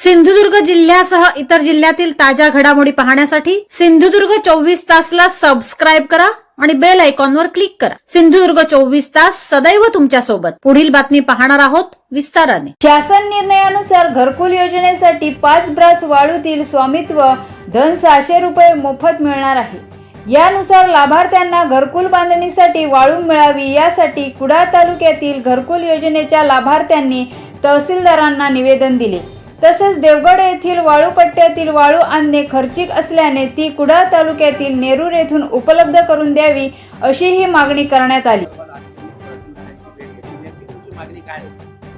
सिंधुदुर्ग जिल्ह्यासह इतर जिल्ह्यातील ताज्या घडामोडी पाहण्यासाठी सिंधुदुर्ग चोवीस तासला सबस्क्राईब करा आणि बेल आयकॉनवर क्लिक करा. सिंधुदुर्ग चोवीस तास सदैव तुमच्यासोबत. पुढील बातमी पाहणार आहोत विस्ताराने. शासन निर्णयानुसार घरकुल योजनेसाठी पाच ब्रास वाळूतील स्वामित्व धन सहाशे रुपये मोफत मिळणार आहे. यानुसार लाभार्थ्यांना घरकुल बांधणीसाठी वाळू मिळावी यासाठी कुडाळ तालुक्यातील घरकुल योजनेच्या लाभार्थ्यांनी तहसीलदारांना निवेदन दिले. तसेच देवगड येथील वाळू पट्ट्यातील वाळू आणणे खर्चिक असल्याने ती कुडाळ तालुक्यातील नेरूर येथून उपलब्ध करून द्यावी अशीही मागणी करण्यात आली.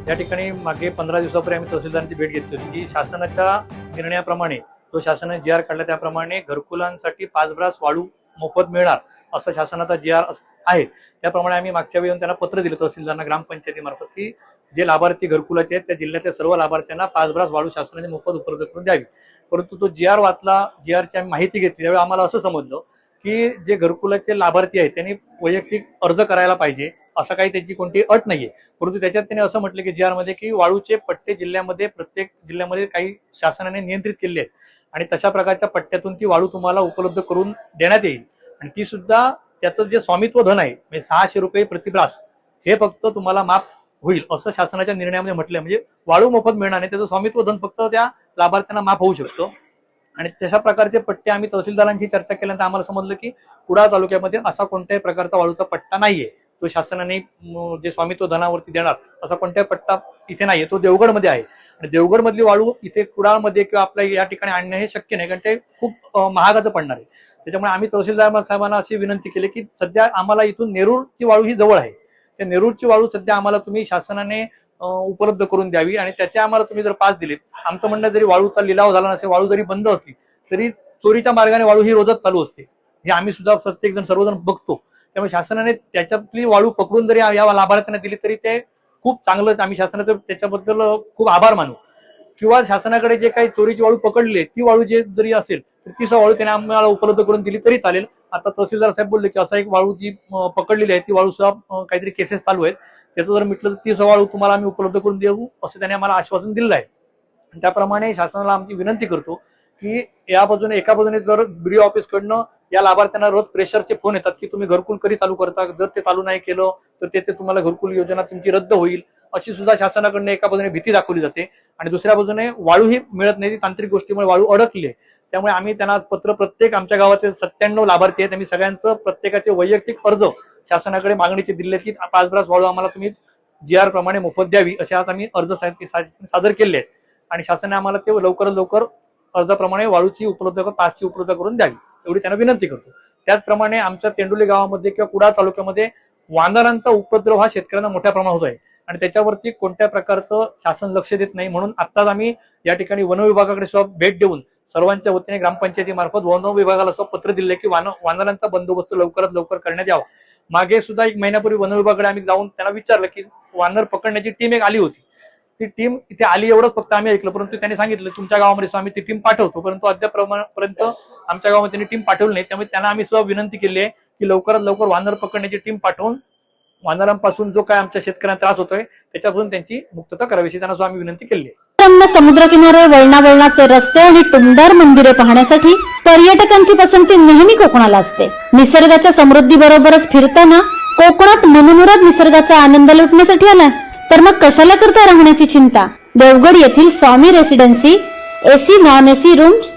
या ठिकाणी मागे पंधरा दिवसापूर्वी आम्ही तहसीलदारांची भेट घेतली होती की शासनाच्या निर्णयाप्रमाणे तो शासनाने जी आर काढला त्याप्रमाणे घरकुलांसाठी पाच ब्रास वाळू मोफत मिळणार असं शासनाचा जी आर आहे. त्याप्रमाणे आम्ही मागच्या वेळी येऊन त्यांना पत्र दिलं तहसीलदारांना ग्रामपंचायतीमार्फत की जे लाभार्थी घरकुलाचे आहेत त्या जिल्ह्यातल्या सर्व लाभार्थ्यांना पाच ब्रास वाळू शासनाने मोफत उपलब्ध करून द्यावी. परंतु तो जी आर वाचला जी आरची आम्ही माहिती घेतली त्यावेळी आम्हाला असं समजलं की जे घरकुलाचे लाभार्थी आहेत त्यांनी वैयक्तिक अर्ज करायला पाहिजे असं काही त्यांची कोणती अट नाहीये. परंतु त्याच्यात त्यांनी असं म्हटलं की जी आरमध्ये की वाळूचे पट्टे जिल्ह्यामध्ये प्रत्येक जिल्ह्यामध्ये काही शासनाने नियंत्रित केले आहेत. आणि तशा प्रकारच्या पट्ट्यातून ती वाळू तुम्हाला उपलब्ध करून देण्यात येईल. आणि ती सुद्धा त्याचं जे स्वामित्व धन आहे म्हणजे सहाशे रुपये प्रतिब्रास हे फक्त तुम्हाला माफ होईल असं शासनाच्या निर्णयामध्ये म्हटलंय. म्हणजे वाळू मोफत मिळणार नाही त्याचं स्वामित्व धन फक्त त्या लाभार्थ्यांना माफ होऊ शकतो. आणि तशा प्रकारचे पट्टे आम्ही तहसीलदारांची चर्चा केल्यानंतर आम्हाला समजलं की कुडाळ तालुक्यामध्ये असा कोणत्याही प्रकारचा वाळूचा पट्टा नाहीये. तो शासनाने जे स्वामित्व धनावरती देणार असा कोणताही पट्टा इथे नाहीये. तो देवगडमध्ये आहे. आणि देवगडमधली वाळू इथे कुडाळमध्ये किंवा आपल्या या ठिकाणी आणणं हे शक्य नाही कारण ते खूप महागाचं पडणार आहे. त्याच्यामुळे आम्ही तहसीलदार साहेबांना अशी विनंती केली की सध्या आम्हाला इथून नेरूरची वाळू ही जवळ आहे. त्या नेरूळची वाळू सध्या आम्हाला तुम्ही शासनाने उपलब्ध करून द्यावी आणि त्याचे आम्हाला तुम्ही जर पास दिलेत आमचं म्हणणं जरी वाळूचा लिलाव झाला नसेल वाळू जरी बंद असली तरी चोरीच्या मार्गाने वाळू ही रोजच चालू असते. हे आम्ही सुद्धा प्रत्येक जण सर्वजण बघतो. त्यामुळे शासनाने त्याच्यातली वाळू पकडून जरी या लाभार्थ्यांना दिली तरी ते खूप चांगलं आम्ही शासनाचं त्याच्याबद्दल खूप आभार मानू. किंवा शासनाकडे जे काही चोरीची वाळू पकडले ती वाळू जे जरी असेल तर ती वाळू त्याने आम्हाला उपलब्ध करून दिली तरी चालेल. आता तहसीलदार साहेब बोलले की असा एक वाळू जी पकडलेली आहे ती वाळू सुद्धा काहीतरी केसेस चालू आहेत. त्याचं जर म्हटलं तर ती वाळू तुम्हाला आम्ही उपलब्ध करून देऊ असं त्याने आम्हाला आश्वासन दिलेलं आहे. आणि त्याप्रमाणे शासनाला आमची विनंती करतो की या बाजूने एका बाजूने जर बीडीओ ऑफिस कडनं या लाभार्थ्यांना रोज प्रेशरचे फोन येतात की तुम्ही घरकुल कधी चालू करता? जर ते चालू नाही केलं तर ते तुम्हाला घरकुल योजना तुमची रद्द होईल. अशी सुद्धा शासनाकडून एका बाजूने भीती दाखवली जाते आणि दुसऱ्या बाजूने वाळूही मिळत नाही ती तांत्रिक गोष्टीमुळे वाळू अडकली त्यामुळे आम्ही त्यांना पत्र प्रत्येक आमच्या गावाचे सत्त्याण्णव लाभार्थी आहेत. आम्ही सगळ्यांचं प्रत्येकाचे वैयक्तिक अर्ज शासनाकडे मागणीचे दिले की पाच ब्रास वाळू आम्हाला तुम्ही जी आर प्रमाणे मोफत द्यावी असे आज आम्ही अर्ज सादर केले आहेत. आणि शासनाने आम्हाला ते लवकरात लवकर अर्जाप्रमाणे वाळूची उपलब्ध पाचची उपलब्ध करून द्यावी एवढी त्यांना विनंती करतो. त्याचप्रमाणे आमच्या तेंडुली गावामध्ये किंवा कुडाळ तालुक्यामध्ये वानरांचा उपद्रव हा शेतकऱ्यांना मोठ्या प्रमाणात होत आहे. आणि त्याच्यावरती कोणत्या प्रकारचं शासन लक्ष देत नाही म्हणून आत्ताच आम्ही या ठिकाणी वन विभागाकडे सुद्धा भेट देऊन सर्वांच्या वतीने ग्रामपंचायतीमार्फत वन विभागाला सुद्धा पत्र दिले की वान वानरांचा बंदोबस्त लवकरात लवकर करण्यात यावा. मागे सुद्धा एक महिन्यापूर्वी वन विभागाकडे आम्ही जाऊन त्यांना विचारलं की वानर पकडण्याची टीम एक आली होती. ती टीम इथे आली एवढंच फक्त आम्ही ऐकलं परंतु त्यांनी सांगितलं तुमच्या गावामध्ये सुद्धा आम्ही ती टीम पाठवतो. परंतु अद्याप पर्यंत आमच्या गावामध्ये त्यांनी टीम पाठवली नाही. त्यामुळे त्यांना आम्ही सुद्धा विनंती केली आहे की लवकरात लवकर वानर पकडण्याची टीम पाठवून वानरांपासून जो काय आमच्या शेतकऱ्यांना त्रास होतोय त्याच्यापासून त्यांची मुक्तता करावी त्यांना सुद्धा आम्ही विनंती केली आहे. रम्य समुद्रकिनारे वळणावळणाचे रस्ते आणि टुमदार मंदिरे पाहण्यासाठी पर्यटकांची पसंती नेहमी कोकणाला असते. निसर्गाच्या समृद्धी बरोबरच फिरताना कोकणात मनमुराद निसर्गाचा आनंद लुटण्यासाठी आला. तर मग कशाला करता राहण्याची चिंता? देवगड येथील Swami residency AC non AC rooms